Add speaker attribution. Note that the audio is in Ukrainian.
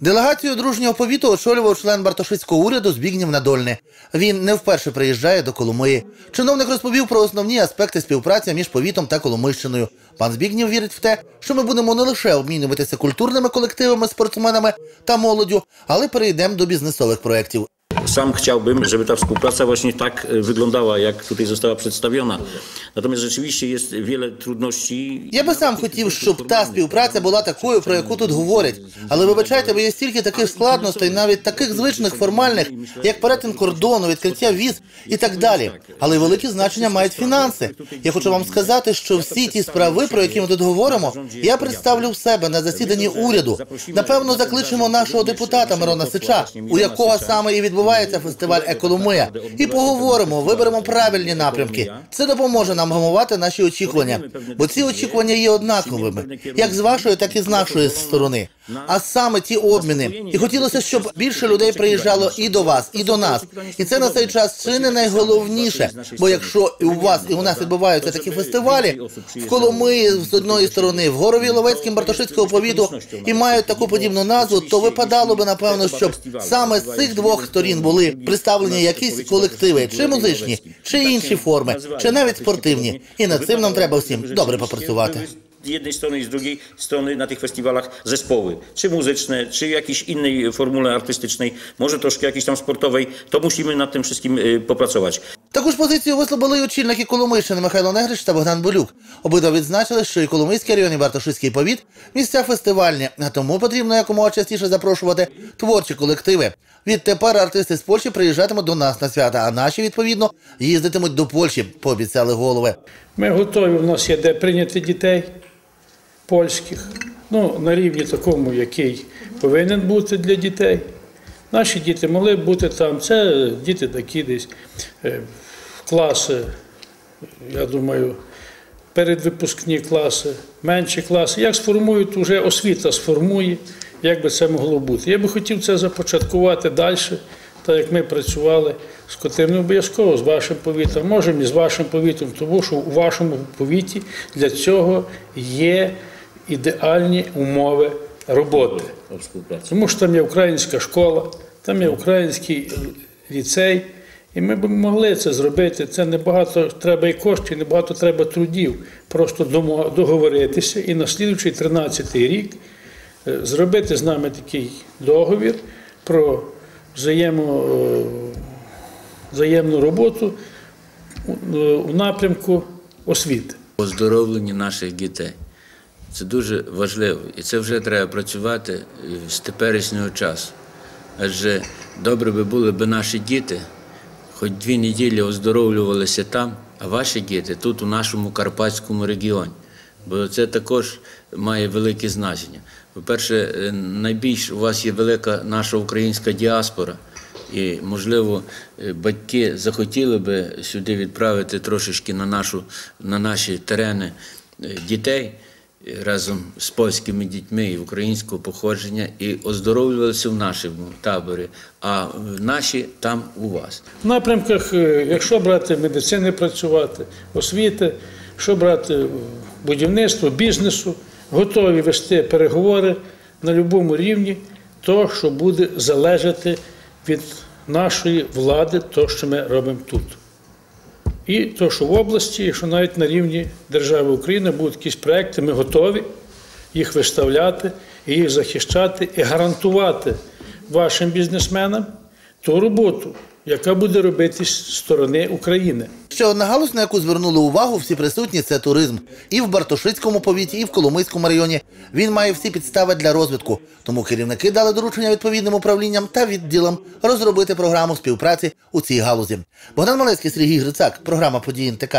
Speaker 1: Делегацію дружнього повіту очолював член Бартошицького уряду Збігнів Надольне. Він не вперше приїжджає до Коломиї. Чиновник розповів про основні аспекти співпраці між повітом та Коломийщиною. Пан Збігнів вірить в те, що ми будемо не лише обмінюватися культурними колективами, спортсменами та молоддю, але перейдемо до бізнесових проєктів.
Speaker 2: Sam chciałbym, żeby ta współpraca właśnie tak e, wyglądała, jak tutaj została przedstawiona. Natomiast rzeczywiście jest wiele trudności.
Speaker 1: Я би сам хотів, щоб та співпраця була такою, про яку тут говорять. Але вибачайте, бо є стільки таких складностей, навіть таких звичних формальних, як перетин кордону, відкриття віз і так далі. Але велике значення мають фінанси. Я хочу вам сказати, що всі ті справи, про які ми тут говоримо, я представлю в себе на засіданні уряду. Напевно, закличемо нашого депутата Мирона Сича, у якого саме і відбувається фестиваль Економия, і поговоримо, виберемо правильні напрямки. Це допоможе нам гамувати наші очікування, бо ці очікування є однаковими, як з вашої, так і з нашої сторони. А саме ті обміни. І хотілося, щоб більше людей приїжджало і до вас, і до нас. І це на цей час чи не найголовніше. Бо якщо і у вас, і у нас відбуваються такі фестивалі, в Коломиї з одної сторони, в Горові Ловецьким Бартошицького повіту і мають таку подібну назву, то випадало би напевно, щоб саме з цих двох сторін були представлені якісь колективи, чи музичні, чи інші форми, чи навіть спортивні. І над цим нам треба всім добре попрацювати.
Speaker 2: Z jednej strony i z drugiej strony na tych festiwalach zespoły, czy muzyczne, czy jakiejś innej formule artystycznej, może troszkę jakiejś tam sportowej, to musimy nad tym wszystkim popracować.
Speaker 1: Таку ж позицію висловили й очільники Коломийщини Михайло Негрич та Богдан Болюк. Обидва відзначили, що і Коломийський район і Бартошицький повіт місця фестивальні, а тому потрібно якомога частіше запрошувати творчі колективи. Відтепер артисти з Польщі приїжджатимуть до нас на свята, а наші відповідно їздитимуть до Польщі, пообіцяли голови.
Speaker 3: Ми готові, у нас є де прийняти дітей польських, ну, на рівні такому, який повинен бути для дітей. Наші діти могли бути там. Це діти такі десь е, класи, я думаю, передвипускні класи, менші класи. Як сформують, вже освіта сформує, як би це могло бути. Я би хотів це започаткувати далі, так як ми працювали з котим не обов'язково з вашим повітом, можемо і з вашим повітом, тому що у вашому повіті для цього є ідеальні умови роботи. Тому що там є українська школа, там є український ліцей, і ми б могли це зробити. Це небагато треба і коштів, небагато треба трудів. Просто договоритися і на слідуючий 13-й рік е, зробити з нами такий договір про взаємо, е, взаємну роботу у напрямку освіти.
Speaker 4: оздоровлення наших дітей. Це дуже важливо. І це вже треба працювати з теперішнього часу. Адже добре би були б наші діти, хоч дві неділі оздоровлювалися там, а ваші діти тут, у нашому Карпатському регіоні. Бо це також має велике значення. По-перше, е, найбільш у вас є велика наша українська діаспора. І, можливо, е, батьки захотіли би сюди відправити трошечки на, нашу, на наші терени е, дітей разом з польськими дітьми і українського походження і оздоровлювалися в нашому таборі, а наші там у вас.
Speaker 3: В напрямках, е, якщо брати медицини працювати, освіти, що брати будівництво, бізнесу, готові вести переговори на будь-якому рівні, то, що буде залежати від нашої влади, то, що ми робимо тут. І то, що в області, що навіть на рівні держави України будуть якісь проекти, ми готові їх виставляти, і їх захищати і гарантувати вашим бізнесменам ту роботу, яка буде робити сторони України.
Speaker 1: Ще одна галузь, на яку звернули увагу всі присутні, це туризм. І в Бартошицькому повіті, і в Коломийському районі. Він має всі підстави для розвитку. Тому керівники дали доручення відповідним управлінням та відділам розробити програму співпраці у цій галузі. Богдан Малецький, Сергій Грицак, програма події НТК.